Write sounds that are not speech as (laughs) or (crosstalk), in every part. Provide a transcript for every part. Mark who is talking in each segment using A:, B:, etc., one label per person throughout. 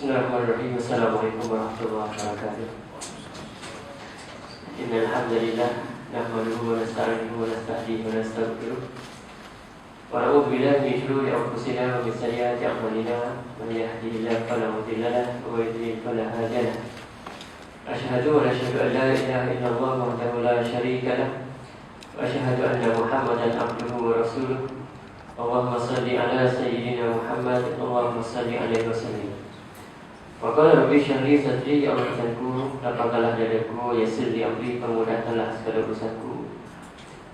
A: بسم الله الرحمن الرحيم السلام عليكم ورحمة الله وبركاته إن الحمد لله نحمده ونستعينه ونستهديه ونستغفره ونعوذ بالله من شرور أنفسنا ومن سيئات أعمالنا من يهده الله فلا مضل له ومن يضلل فلا هادي له أشهد وأشهد أن لا إله إلا الله وحده لا شريك له وأشهد أن محمدا عبده ورسوله اللهم صل على سيدنا محمد اللهم صل عليه وسلم Waqala Rabbi syahri sadri ya urusanku. Lapangkanlah dadaku Yasir di amri Permudahkanlah segala urusanku.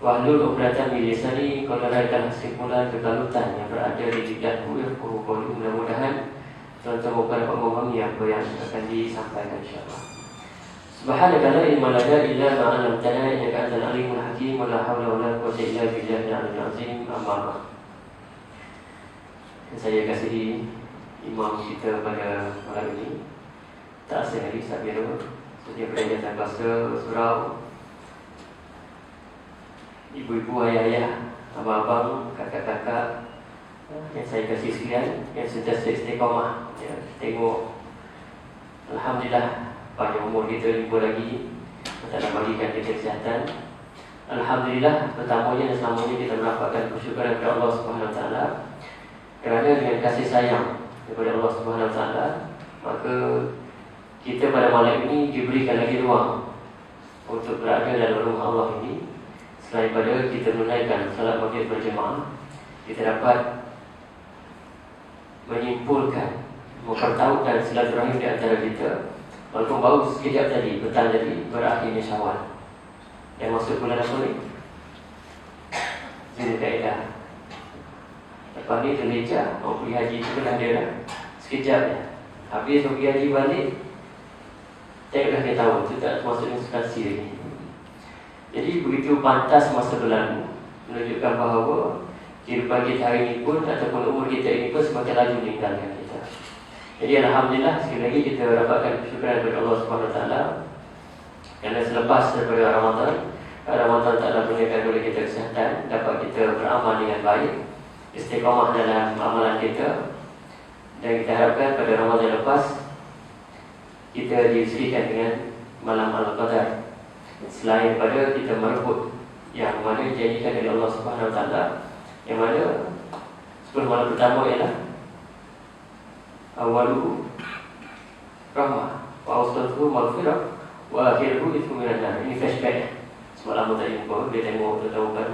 A: Wahlul ubratan milisani Kau leraikan kesimpulan kekalutan Yang berada di lidahku Yang kuhu mudah-mudahan Tuan-tuan bukan dapat memahami apa yang akan disampaikan insyaAllah. Subhanaka la ilma lana illa ma 'allamtana innaka antal alimul hakim. Wa la hawla wa la quwwata illa billahi al-'aliyyil azim. Amma ba'd. Saya kasihi imam kita pada malam ini. Tak sehari Sabiro Setiap perayaan bahasa surau. Ibu-ibu, ayah-ayah, abang-abang, kakak-kakak Yang saya kasih sekalian Yang sentiasa istiqamah. Ya, Tengok. Alhamdulillah Pada umur kita jumpa lagi. Kita nak bagikan kita kesihatan. Alhamdulillah Pertamanya dan selamanya kita mendapatkan kesyukuran kepada Allah Subhanahu Wa Taala kerana dengan kasih sayang daripada Allah Subhanahu Wa Taala maka kita pada malam ini diberikan lagi ruang untuk berada dalam rumah Allah ini. Selain pada kita menunaikan salat maghrib berjemaah kita dapat menyimpulkan mempertahukan silaturahim di antara kita. Walaupun baru sekejap tadi petang tadi berakhirnya Syawal. Yang masuk bulan apa ni? Zulkaidah Ni terlejar Mau pergi haji tu dah ada dah Sekejap je. Habis pergi haji balik Tengoklah dia tahu Itu tak masuk instansi lagi. Jadi begitu pantas masa berlalu Menunjukkan bahawa Kehidupan kita hari ini pun Ataupun umur kita ini pun Semakin laju meninggalkan kita. Jadi Alhamdulillah Sekali lagi kita dapatkan kesyukuran Kepada Allah SWT Kerana selepas daripada Ramadan Ramadan tak ada berikan kepada kita kesihatan Dapat kita beramal dengan baik istiqamah dalam amalan kita. Dan kita harapkan pada Ramadan lepas kita diusikan dengan malam Al-Qadar selain pada kita merebut yang mana dijadikan oleh Allah Subhanahu Wa Taala yang mana sebelum malam pertama ialah awalu rahmah wa awsatuhu maghfirah wa akhiruhu itu minan ini flashback semalam tadi pun dia tengok tahu kan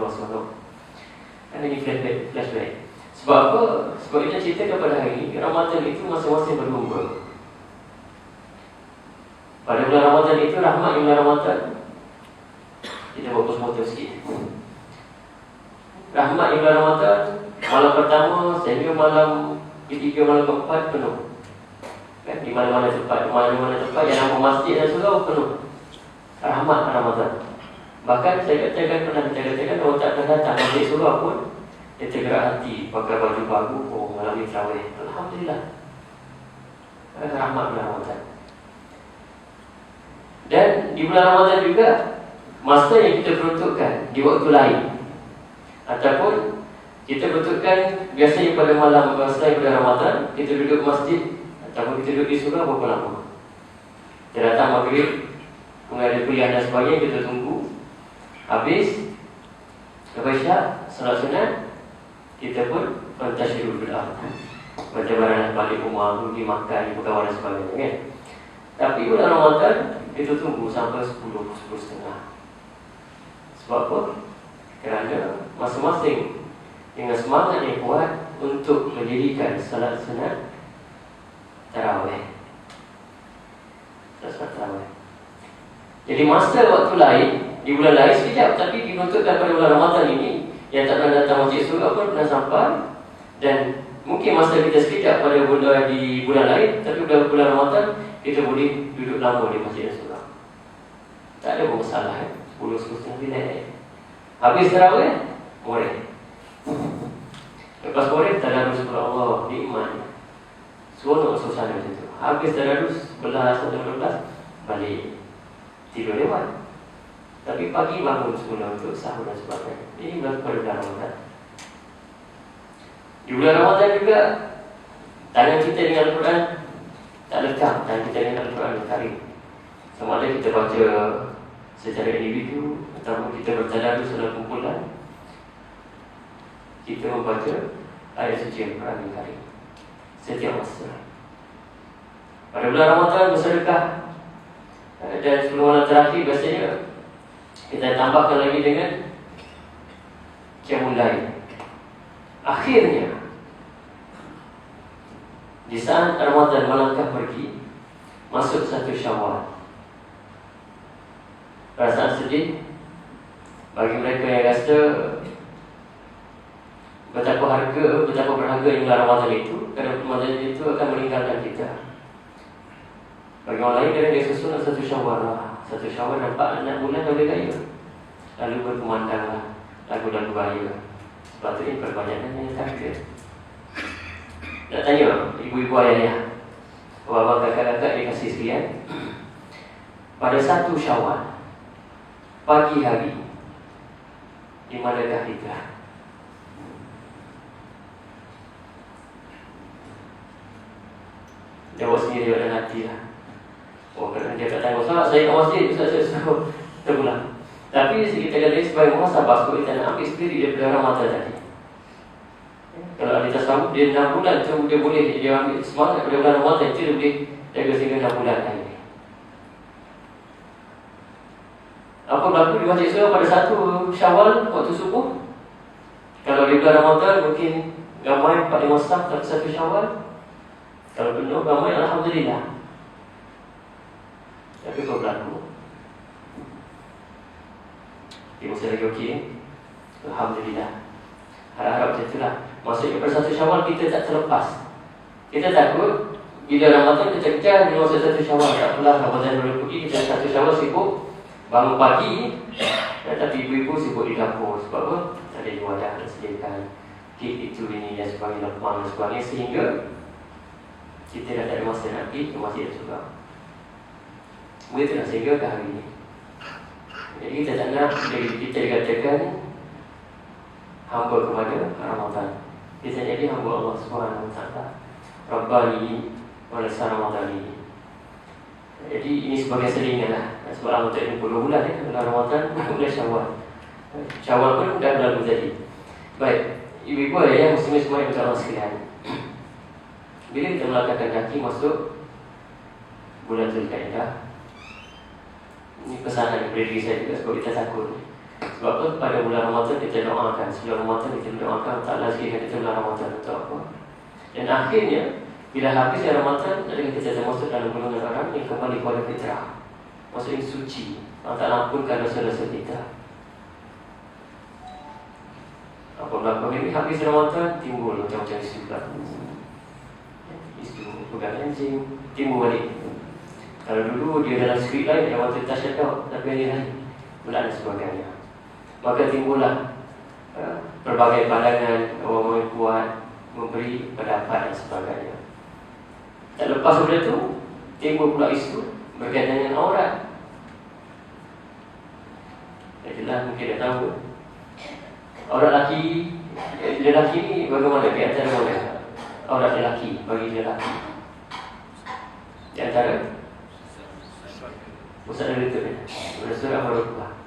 A: Kan ini flashback, flashback. Sebab apa? Sebab kita cerita kepada hari ini Ramadan itu masing-masing berlumba Pada bulan Ramadan itu rahmat bulan Ramadan Kita buat post-mortem sikit Rahmat bulan Ramadan Malam pertama sehingga malam ketiga malam keempat penuh kan? Di mana-mana tempat, di mana-mana tempat yang nama masjid dan surau penuh Rahmat Ramadan Bahkan saya katakan pernah katakan kalau tak akan datang masjid surau pun dia tergerak hati. Pakai baju baru oh mengalami terawih. Alhamdulillah. Rahmat bulan Ramadan. Dan di bulan Ramadan juga masa yang kita peruntukkan di waktu lain. Ataupun kita peruntukkan biasanya pada malam selain pada Ramadan kita duduk masjid ataupun kita duduk di surau berapa lama. Kita datang maghrib ada kuliah dan sebagainya kita tunggu Habis? Lepas isyak Salat sunat Kita pun Fantasyiru berdoa Macam mana nak balik rumah Pergi makan berkawan dan sebagainya kan? Tapi bulan Ramadan Kita tunggu sampai 10 10 setengah. Sebab apa? Kerana Masing-masing Dengan semangat yang kuat Untuk mendirikan Salat sunat Tarawih. Salat tarawih. Jadi masa waktu lain di bulan lain sekejap Tapi dinuntutkan pada bulan Ramadan ini Yang tak pernah datang masjid surau pun pernah sampai. Dan mungkin masa kita sekejap pada bulan di bulan lain Tapi pada bulan Ramadan Kita boleh duduk lama di masjid surau Tak ada masalah eh? 10 setengah bilik eh? Habis terawih Boleh Lepas boleh tadarus kepada Allah Nikmat. Seronok suasana macam tu. Habis tadarus Belas atau belas Balik. Tidur lewat tapi pagi bangun semula untuk sahur dan sebagainya Ini pada bulan Ramadan Di bulan Ramadan juga Tangan kita dengan Al-Quran tak lekang dan kita dengan Al-Quran Al-Karim. Sama ada kita baca secara individu atau kita bertadarus dalam kumpulan, kita membaca ayat suci Al-Quran Al-Karim setiap masa. Pada bulan Ramadan bersedekah dan sebelum malam terakhir biasanya kita tambahkan lagi dengan Qiyamul Lail. Akhirnya di saat Ramadan melangkah pergi Masuk satu syawal. Perasaan sedih Bagi mereka yang rasa Betapa harga, betapa berharga yang Ramadan itu Kerana Ramadan itu akan meninggalkan kita. Bagi orang lain, dia susun satu syawal lah Satu syawal nampak anak bulan boleh gaya. Lalu berkumandang lah Lagu-lagu raya Sebab tu ini perbanyakkan yang takdir nak tanya ibu-ibu ayah Bapa kakak-kakak dia kasih sekalian. Pada satu syawal Pagi hari Di manakah kita Jawab sendiri dalam hati lah Oh, kerana dia tak tanya Ustaz, saya kat masjid Ustaz, saya suruh (laughs) Terpulang Tapi kita kata sebagai muhasabah Sebab kita nak ambil sendiri daripada Ramadan tadi kalau ada tasawuf dia 6 bulan tu dia boleh dia ambil semangat pada bulan Ramadan itu dia boleh jaga sehingga 6 bulan lagi. Apa berlaku di Masjid Surah pada satu Syawal waktu subuh? Kalau di bulan Ramadan mungkin ramai 45 staff dalam satu Syawal. Kalau penuh ramai alhamdulillah. Tapi apa berlaku? Dia masih lagi okey. Alhamdulillah. Harap-harap macam itulah. Maksudnya pada satu syawal kita tak terlepas Kita takut Bila Ramadan kita kejar di masa satu syawal Tak apalah Ramadan boleh pergi Kita satu syawal sibuk Bangun pagi ya, Tapi ibu-ibu sibuk di dapur Sebab apa? Ada di wadah nak sediakan Kek itu ini dan sebagainya Lapang dan sebagainya Sehingga Kita dah tak ada masa nak pergi ke masjid juga Begitu lah sehingga ke hari ini Jadi kita tak nak Kita dikatakan Hamba kepada Ramadan bisa jadi hamba Allah Taala. Rabbani wala Ramadani. Jadi ini sebagai selingan lah. Sebab Allah tak 20 bulan ya. Bulan Ramadan, (laughs) bulan Syawal. Syawal pun dah berlalu jadi. Baik. Ibu-ibu ya, muslim semua yang berjalan sekalian. (clears throat) Bila kita melangkahkan kaki masuk bulan Zulkaidah, ini pesanan daripada diri saya juga sebab kita takut. Sebab tu pada bulan Ramadan kita doakan. Sebelum Ramadan kita doakan Tak lagi kita bulan Ramadan untuk apa? Dan akhirnya Bila habis Ramadan Adakah kita termasuk dalam golongan orang Yang kembali kepada fitrah. Maksudnya suci. Allah tak lampunkan dosa-dosa kita. Apa berlaku ini? Habis Ramadan Timbul macam-macam isu pula Isu pegang anjing Timbul balik Kalau dulu dia dalam skrip lain Dia waktu tak syaitan Tapi dia lain Bulan dan sebagainya maka timbullah uh, berbagai pandangan orang yang kuat memberi pendapat dan sebagainya. Tak lepas daripada itu timbul pula isu berkaitan dengan aurat. Itulah mungkin dah tahu. Aurat lelaki, eh, lelaki ni bagaimana di antara mana? Aurat lelaki bagi lelaki. Di antara Ustaz ada itu ya? Surah Al-Rukbah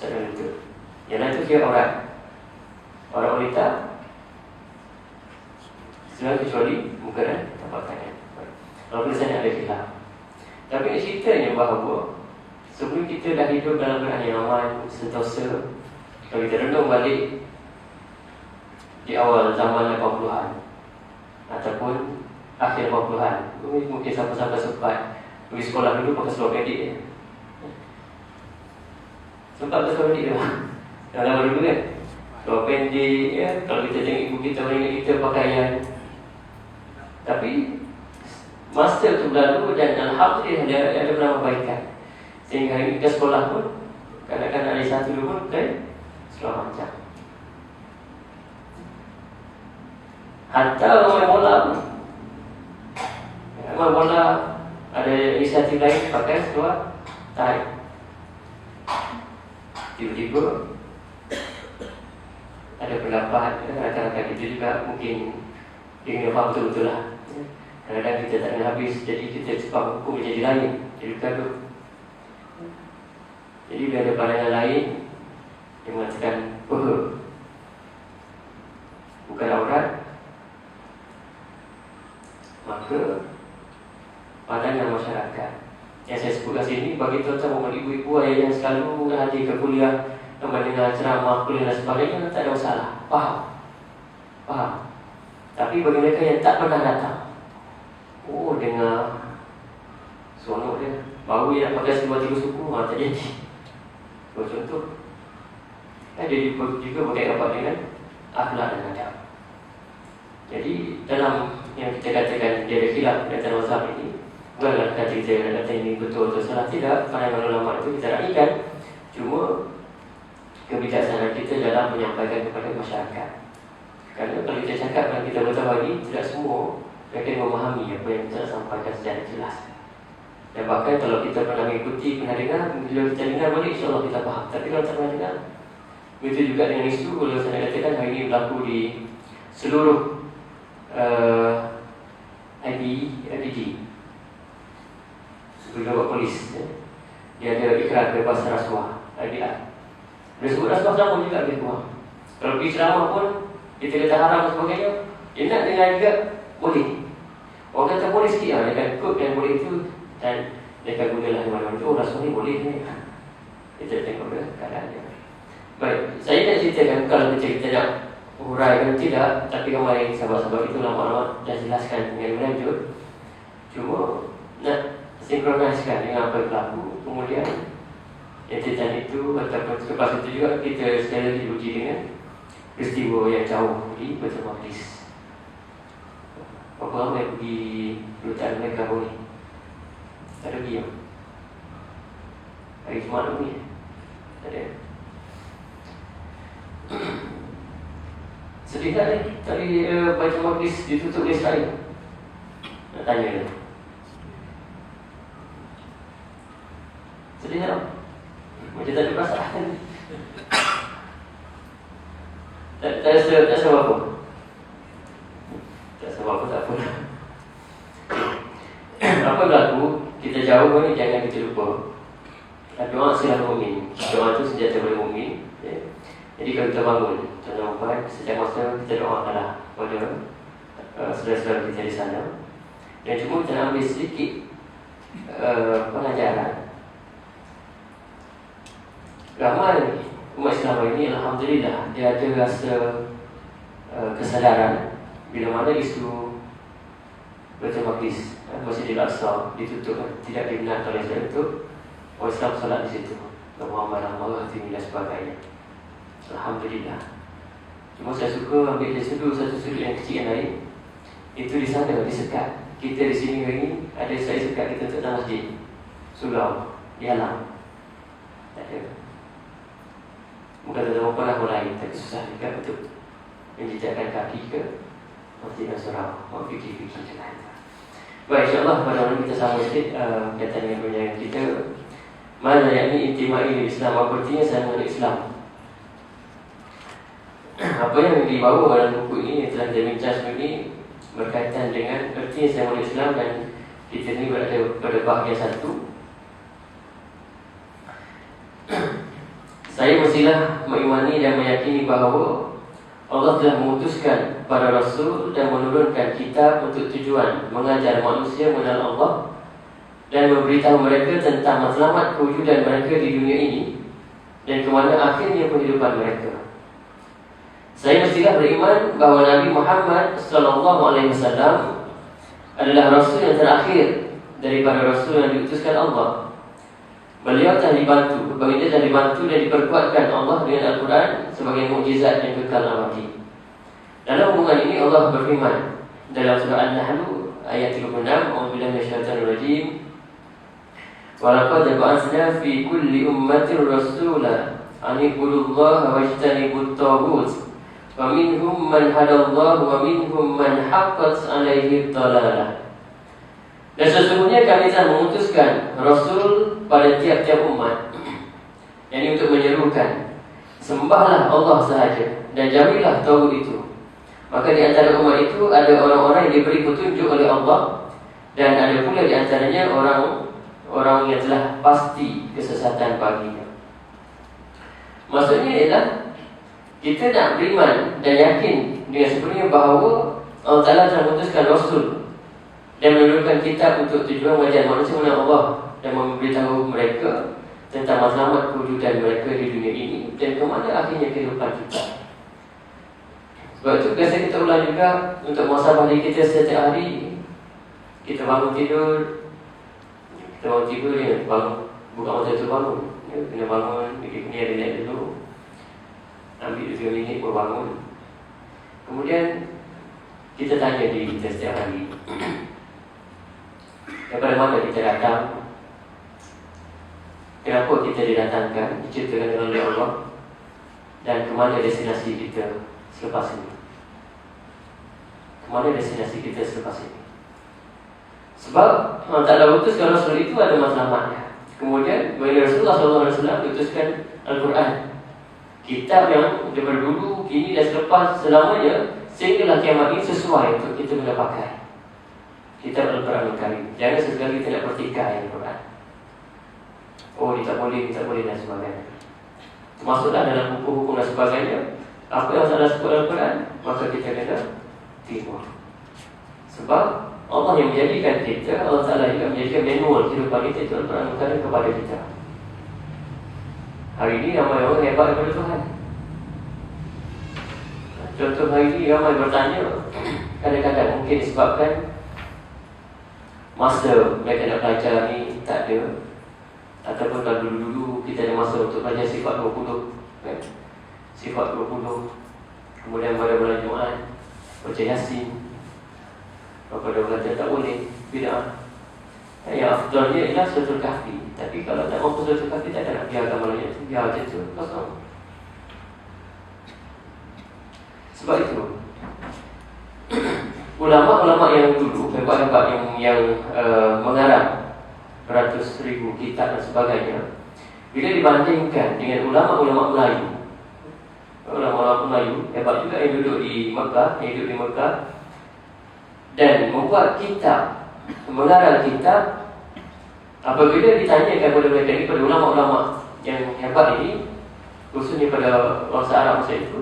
A: saya itu. Yang lain itu kira orang. Orang wanita. Selain kecuali Muka dan tapak tangan. Kalau sana ada khilaf. Tapi ini ceritanya bahawa Sebelum kita dah hidup dalam keadaan yang aman Sentosa Kalau kita renung balik Di awal zaman 80-an Ataupun Akhir 80-an Mungkin sampai-sampai sempat Pergi sekolah dulu pakai seluar pendek ya. Sempat ke seorang dia Dalam dulu kan? Seorang pendek ya. Kalau kita tengok ibu kita Orang kita pakaian Tapi Masa tu berlalu Dan Alhamdulillah Dia ada beberapa kebaikan Sehingga hari kita sekolah pun Kadang-kadang ada satu dulu pun Kan? Sekolah macam. Hatta orang bola pun. Orang bola Ada inisiatif lain? Pakai sekolah Tarik. Tiba-tiba ada pendapat rakan-rakan itu juga mungkin ingin faham betul-betul lah. Kadang-kadang kita tak nak habis. Jadi kita sebab hukum menjadi lain. Jadi bergaduh Jadi bila ada pandangan lain Dia mengatakan Peha Bukan aurat Maka Pandangan masyarakat Yang sini Bagi tuan-tuan ibu-ibu ayah yang selalu hadir ke kuliah Yang mendengar ceramah kuliah dan sebagainya Tak ada masalah. Faham? Faham? Tapi bagi mereka yang tak pernah datang Oh dengar Seronok dia. Baru dia nak pakai sebuah tiga suku ha, Tak jadi. Buat contoh kan Dia juga pakai apa dengan Akhlak dan adab Jadi dalam yang kita katakan Dia ada khilaf di antara mazhab ini Bukanlah kata kita yang kata ini betul atau salah? Tidak, pandangan ulama itu kita rakyat Cuma Kebijaksanaan kita dalam menyampaikan kepada masyarakat. Kerana kalau kita cakap dan kita betul lagi Tidak semua mereka memahami apa yang kita sampaikan secara jelas. Dan bahkan kalau kita pernah mengikuti, pernah dengar Bila kita dengar balik, insyaAllah kita faham. Tapi kalau tak pernah dengar Begitu juga dengan isu, kalau saya katakan hari ini berlaku di seluruh uh, ID, IDG Sebagai polis. Dia ada ikrar bebas rasuah. IDR Dia sebut rasuah sama juga dia keluar Kalau pergi ceramah pun Kita kata haram dan sebagainya Dia nak dengar juga boleh Orang kata boleh sikit lah, dia ikut yang boleh itu Dan dia akan gunalah di mana-mana Oh rasa ni boleh ni. Kita tengok dia keadaannya Baik, saya nak ceritakan kalau kita, kita nak huraikan tidak Tapi kemarin sahabat-sahabat itu lama-lama dah jelaskan dengan menanjut Cuma nak sinkroniskan dengan apa yang berlaku. Kemudian Entitas itu ataupun lepas itu juga kita sekali lagi diuji dengan peristiwa yang jauh di Betul Maqdis Berapa lama yang pergi Kedutaan mereka ni? Tak ada pergi ya? Hari Jumat pun ni Tak ada Sedih tak ni Tadi uh, baca magis ditutup ni sekali Nak tanya ni Sedih tak? Macam tak ada perasaan. Tak, tak rasa, tak rasa apa-apa tak apa apa Apa berlaku Kita jauh ni jangan kita lupa. Doa silah mu'min Doa tu senjata boleh mu'min ya. Jadi kalau kita bangun Tuan Muhammad Sejak masa kita doakanlah Pada uh, saudara-saudara kita di sana. Dan cuma kita ambil sedikit uh, Pengajaran Ramai umat Islam ini Alhamdulillah Dia ada rasa uh, kesadaran bila mana isu Baca Maqdis eh, Masjid Al-Aqsa ditutup eh, Tidak dibenarkan oleh saya itu Orang Islam salat di situ. Muhammad Allah tinggi dan sebagainya. Alhamdulillah. Cuma saya suka ambil dari sudut Satu sudut yang kecil yang lain. Itu di sana, disekat Kita di sini hari ini Ada saya sekat kita untuk masjid. Surau, di alam Tak ada Bukan tak tahu pernah mulai Tapi susah juga untuk Menjejakkan kaki ke Masjid Nasrah Mau fikir-fikir macam mana Baik insyaAllah pada hari kita sama sikit Kaitan dengan penyanyi kita. Mana yang ini intimai di Islam? Apa artinya saya mengenai Islam? (clears throat) Apa yang dibawa dalam buku ini Yang telah bincang sebelum ini Berkaitan dengan artinya saya mengenai Islam Dan kita ini berada pada bahagian satu Saya mestilah mengimani dan meyakini bahawa Allah telah memutuskan para rasul dan menurunkan kitab untuk tujuan mengajar manusia mengenal Allah dan memberitahu mereka tentang matlamat kewujudan mereka di dunia ini dan ke mana akhirnya kehidupan mereka. Saya mestilah beriman bahawa Nabi Muhammad wasallam adalah rasul yang terakhir daripada rasul yang diutuskan Allah. Beliau telah dibantu, baginda telah dibantu dan diperkuatkan Allah dengan Al-Quran sebagai mukjizat yang kekal abadi. Dalam hubungan ini Allah berfirman dalam surah An-Nahl ayat 36, "A'udzubillahi minasyaitonir rajim." Walaqad ba'athna fi kulli ummatin rasula an ibudullaha wajtanibut taghut. Wa minhum man hadallahu wa minhum man haqqat 'alaihi dhalalah. Dan sesungguhnya kami telah memutuskan Rasul pada tiap-tiap umat Yang ini untuk menyerukan Sembahlah Allah sahaja Dan jamilah tahu itu Maka di antara umat itu Ada orang-orang yang diberi petunjuk oleh Allah Dan ada pula di antaranya orang orang yang telah pasti kesesatan baginya. Maksudnya ialah kita nak beriman dan yakin dengan sebenarnya bahawa Allah Ta'ala telah memutuskan Rasul dan menurunkan kitab untuk tujuan wajah manusia Allah dan memberitahu mereka tentang matlamat kewujudan mereka di dunia ini dan ke mana akhirnya kehidupan kita. Sebab itu biasa kita ulang juga untuk masa balik kita setiap hari kita bangun tidur kita bangun tidur ya bangun bukan masa itu bangun ya, kena bangun kena ada naik dulu ambil dua minit baru bangun. Kemudian kita tanya diri kita setiap hari. (clears throat) Daripada mana kita datang kenapa kita didatangkan diciptakan oleh Allah dan ke mana destinasi kita selepas ini? Kemana destinasi kita selepas ini? Sebab Allah Ta'ala utuskan Rasul itu ada matlamatnya Kemudian Bila Rasulullah SAW utuskan Al-Quran Kitab yang daripada dulu, kini dan selepas selamanya Sehinggalah kiamat ini sesuai untuk kita mendapatkan. Kitab Al-Quran Al-Karim Jangan sesekali kita nak pertikaian Al-Quran Oh, ini tak boleh, ini tak boleh dan sebagainya. Termasuklah dalam hukum-hukum dan sebagainya apa yang salah sebut dalam Quran Maka kita kena timur Sebab Allah yang menjadikan kita Allah Ta'ala juga menjadikan manual kehidupan kita Itu Al-Quran kepada kita. Hari ini ramai orang hebat daripada Tuhan. Contoh hari ini ramai bertanya (clears throat) Kadang-kadang mungkin disebabkan Masa mereka nak belajar ni tak ada Ataupun kalau dulu-dulu kita ada masa untuk belajar sifat 20 kan? sifat 20 Kemudian pada bulan Jumat Baca Yasin. Pada bulan tak boleh Bida'ah Ya, afdalnya ialah suatu kahfi. Tapi kalau tak mampu suatu kahfi Tak ada nak biarkan malam itu Biar macam tu Kosong. Sebab itu (clears throat) Ulama-ulama yang dulu Hebat-hebat yang, yang uh, mengarang Beratus ribu kitab dan sebagainya Bila dibandingkan dengan ulama-ulama Melayu ulama-ulama Melayu hebat juga yang duduk di Mekah, yang hidup di Mekah dan membuat kitab, mengarang kitab apabila ditanyakan kepada mereka ini, pada ulama-ulama yang hebat ini khususnya pada bangsa Arab masa itu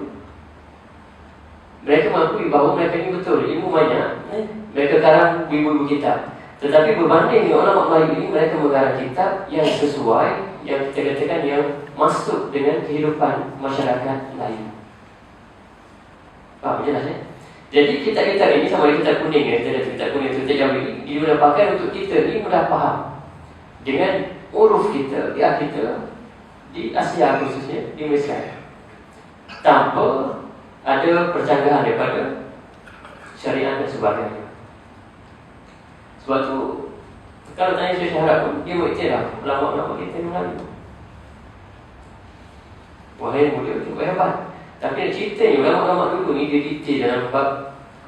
A: mereka mengakui bahawa mereka ini betul, ilmu banyak eh? mereka karang buku-buku kitab tetapi berbanding dengan ulama Melayu ini mereka mengarang kitab yang sesuai yang kita katakan yang masuk dengan kehidupan masyarakat lain. Faham jelas ya? Jadi kitab-kitab ini sama dengan kitab kuning ya, kita kitab kuning itu jauh ini dia pakai untuk kita ni mudah faham dengan uruf kita, dia kita di Asia khususnya di Malaysia tanpa ada percanggahan daripada syariat dan sebagainya. Sebab tu Kalau tanya saya syarat pun Dia beriktiraf Ulama-ulama kita yang lalu Wahai mulia cukup hebat. Tapi cerita ni Ulama-ulama dulu ni Dia detail dalam bab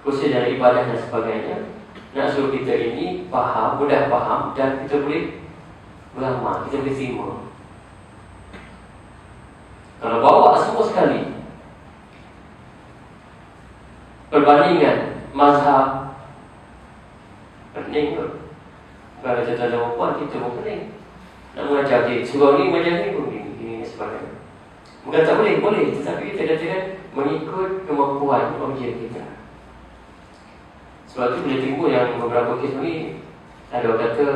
A: Khusus dalam ibadah dan sebagainya. Nak suruh kita ini Faham Mudah faham Dan kita boleh Beramal Kita boleh terima. Kalau bawa semua sekali Perbandingan Mazhab Pening tu. Kalau kita ada perempuan, kita pun pening. Nak mengajar dia, suruh ni macam ni pun Ini, ini sebagainya Bukan tak boleh, boleh. Tetapi kita katakan Mengikut kemampuan objek kita. Sebab tu bila timbul yang beberapa kes ni Ada orang kata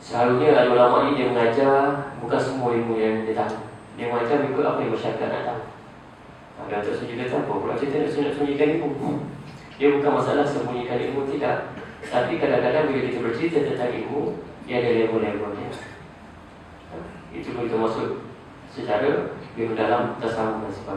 A: Selalunya ada ulama ni dia mengajar Bukan semua ilmu yang dia tahu. Dia mengajar ikut apa yang masyarakat nak tahu. Ada tak sembunyikan apa Pula cerita nak sembunyikan ilmu Dia bukan masalah sembunyikan ilmu Tidak tapi kadang-kadang bila kita bercerita tentang ilmu Dia ada level-levelnya Itu pun kita masuk secara Lebih dalam tasawuf dan sebagainya